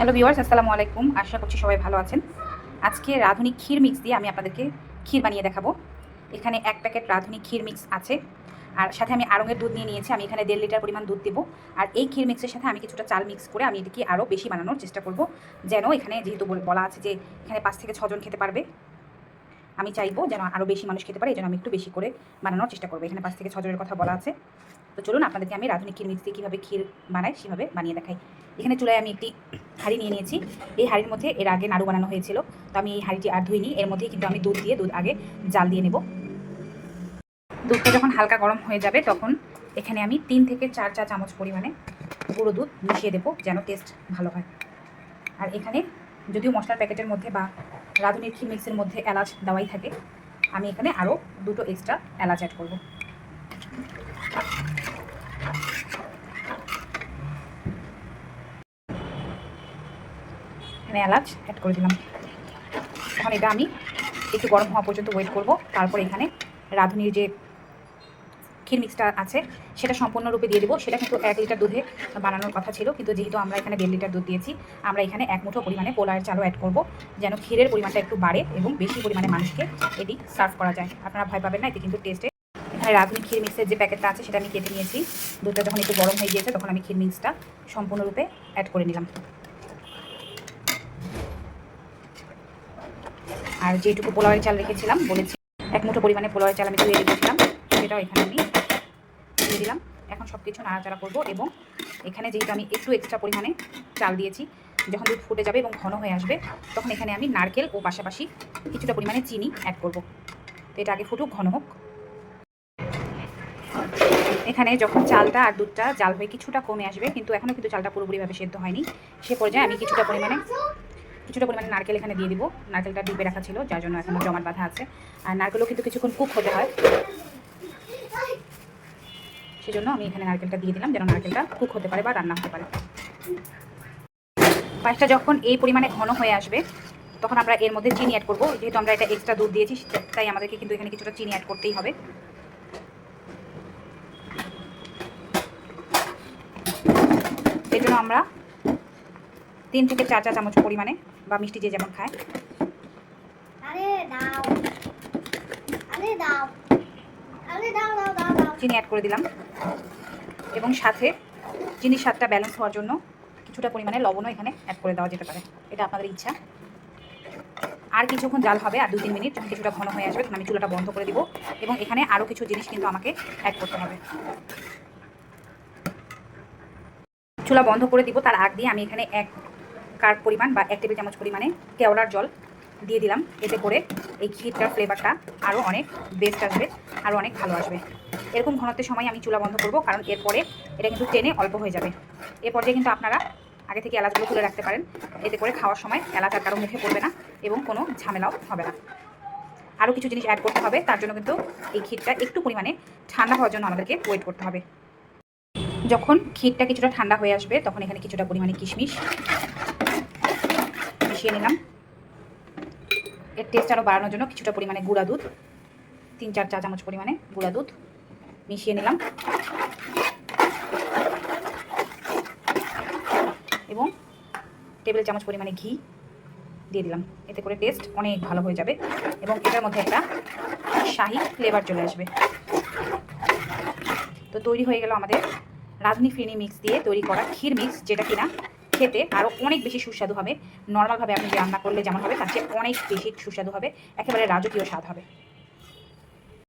Hello viewers আসসালামু আলাইকুম। আশা করছি সবাই ভালো আছেন। আজকে রাঁধুনি ক্ষীর মিক্স দিয়ে আমি আপনাদেরকে ক্ষীর বানিয়ে দেখাবো। এখানে এক প্যাকেট রাঁধুনি ক্ষীর মিক্স আছে। আর সাথে আমি আড়ঙের দুধ নিয়ে নিয়েছি। আমি এখানে দেড় লিটার পরিমাণ দুধ দেবো। আর এই ক্ষীর মিক্সের সাথে আমি কিছুটা চাল মিক্স করে আমি এটিকে আরও বেশি বানানোর চেষ্টা করব। যেন এখানে যেহেতু বল- বলা আছে যে এখানে পাঁচ থেকে ছজন খেতে পারবে, আমি চাইব যেন আরও বেশি মানুষ খেতে পারে। এই জন্য আমি একটু বেশি করে বানানোর চেষ্টা করব। এখানে পাঁচ থেকে ছজনের কথা বলা আছে। তো চলুন আপনাদেরকে আমি রাঁধুনি ক্ষীর মিক্স কীভাবে ক্ষীর বানাই সেভাবে বানিয়ে দেখাই। এখানে চুলায় আমি একটি হাঁড়ি নিয়ে নিয়েছি। এই হাঁড়ির মধ্যে এর আগে নাড়ু বানানো হয়েছিল। তো আমি এই হাঁড়িটি আর ধুইনি। এর মধ্যেই কিন্তু আমি দুধ দিয়ে দুধ আগে জাল দিয়ে নেব। দুধটা যখন হালকা গরম হয়ে যাবে, তখন এখানে আমি তিন থেকে চার চা চামচ পরিমাণে গুঁড়ো দুধ মিশিয়ে দেবো যেন টেস্ট ভালো হয়। আর এখানে যদিও মশলার প্যাকেটের মধ্যে বা রাঁধুনির ক্ষীর মিক্সের মধ্যে এলাচ দেওয়াই থাকে, আমি এখানে আরও দুটো এক্সট্রা এলাচ অ্যাড করব। এখানে এলাচ অ্যাড করে দিলাম। এখন এটা আমি একটু গরম হওয়া পর্যন্ত ওয়েট করব। তারপর এখানে রাঁধুনির যে ক্ষীর মিক্সটা আছে, সেটা সম্পূর্ণরূপে দিয়ে দেবো। সেটা কিন্তু এক লিটার দুধে বানানোর কথা ছিল। কিন্তু যেহেতু আমরা এখানে দেড় লিটার দুধ দিয়েছি, আমরা এখানে এক মুঠো পরিমাণে পোলার চালও অ্যাড করব, যেন ক্ষীরের পরিমাণটা একটু বাড়ে এবং বেশি পরিমাণে মানুষকে এটি সার্ভ করা যায়। আপনারা ভয় পাবেন না, এতে কিন্তু টেস্টে এখানে রাঁধুনি ক্ষীর মিক্সের যে প্যাকেটটা আছে, সেটা আমি কেটে নিয়েছি। দুধটা যখন একটু গরম হয়ে গিয়েছে, তখন আমি ক্ষীর মিক্সটা সম্পূর্ণরূপে অ্যাড করে নিলাম। আর যেটুকু পোলাওয়ের চাল রেখেছিলাম, বলেছি এক মুঠো পরিমাণে পোলাওয়ের চাল আমি ধুয়ে রেখেছিলাম, সেটাও এখানে আমি দিয়ে দিলাম। এখন সব কিছু নাড়াচাড়া করব এবং এখানে যেহেতু আমি একটু এক্সট্রা পরিমাণে চাল দিয়েছি, যখন দুধ ফুটে যাবে এবং ঘন হয়ে আসবে, তখন এখানে আমি নারকেল ও পাশাপাশি কিছুটা পরিমাণে চিনি অ্যাড করব। তো এটা আগে ফুটুক, ঘন হোক। এখানে যখন চালটা আর দুধটা জাল হয়ে কিছুটা কমে আসবে, কিন্তু এখনও কিন্তু চালটা পুরোপুরিভাবে সেদ্ধ হয়নি, সে পর্যায়ে আমি কিছুটা পরিমাণে কিছুটা পরিমাণে নারকেল এখানে দিয়ে দিব। নারকেলটা ডিপে রাখা ছিল, যার জন্য এখনও জমাট বাঁধা আছে। আর নারকেলও কিন্তু কিছুক্ষণ কুক হতে হয়। সেজন্য আমি এখানে নারকেলটা দিয়ে দিলাম, যেন নারকেলটা কুক হতে পারে বা রান্না হতে পারে। পায়েসটা যখন এই পরিমাণে ঘন হয়ে আসবে, তখন আমরা এর মধ্যে চিনি অ্যাড করব। যেহেতু আমরা এটা এক্সট্রা দুধ দিয়েছি তাই আমাদেরকে কিন্তু এখানে কিছুটা চিনি অ্যাড করতেই হবে। এই জন্য আমরা তিন থেকে চার চা চামচ পরিমাণে বা মিষ্টি যে যেমন খায়। চিনি অ্যাড করে দিলাম। এবং সাথে চিনির স্বাদটা ব্যালেন্স হওয়ার জন্য কিছুটা পরিমাণে লবণও এখানে অ্যাড করে দেওয়া যেতে পারে। এটা আপনাদের ইচ্ছা। আর কিছুক্ষণ জাল হবে আর দু তিন মিনিট যখন কিছুটা ঘন হয়ে আসবে তখন আমি চুলাটা বন্ধ করে দিব এবং এখানে আরও কিছু জিনিস কিন্তু আমাকে অ্যাড করতে হবে। চুলা বন্ধ করে দিব তার আগ দিয়ে আমি এখানে এক কার পরিমাণ বা এক টেবিল চামচ পরিমাণে কেওড়ার জল দিয়ে দিলাম। এতে করে এই ক্ষীরটার ফ্লেভারটা আরও অনেক বেস্ট আসবে আরও অনেক ভালো আসবে। এরকম ঘনত্বের সময় আমি চুলা বন্ধ করব, কারণ এরপরে এটা কিন্তু টেনে অল্প হয়ে যাবে। এ পর্যায়ে কিন্তু আপনারা আগে থেকে এলাচগুলো তুলে রাখতে পারেন। এতে করে খাওয়ার সময় এলাচ আর কারও মুখে পড়বে না এবং কোনো ঝামেলাও হবে না। আরও কিছু জিনিস অ্যাড করতে হবে, তার জন্য কিন্তু এই ক্ষীরটা একটু পরিমাণে ঠান্ডা হওয়ার জন্য আমাদেরকে ওয়েট করতে হবে। যখন ক্ষীরটা কিছুটা ঠান্ডা হয়ে আসবে, তখন এখানে কিছুটা পরিমাণে কিশমিশ মিশিয়ে নিলাম। এর টেস্ট আরও বাড়ানোর জন্য কিছুটা পরিমাণে গুঁড়া দুধ, তিন, চার, চা চামচ পরিমাণে গুঁড়া দুধ মিশিয়ে নিলাম। এবং টেবিল চামচ পরিমাণে ঘি দিয়ে দিলাম। এতে করে টেস্ট অনেক ভালো হয়ে যাবে এবং এটার মধ্যে একটা শাহি ফ্লেভার চলে আসবে। তো তৈরি হয়ে গেল আমাদের রাঁধুনি ফিরনি মিক্স দিয়ে তৈরি করা ক্ষীর মিক্স যেটা কিনা খেতে আরও অনেক বেশি সুস্বাদু হবে। নর্মালভাবে আপনি রান্না করলে যেমন হবে, তার চেয়ে অনেক বেশি সুস্বাদু হবে। একেবারে রাজকীয় স্বাদ হবে।